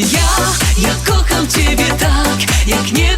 Ja, ja kocham ciebie tak, jak nie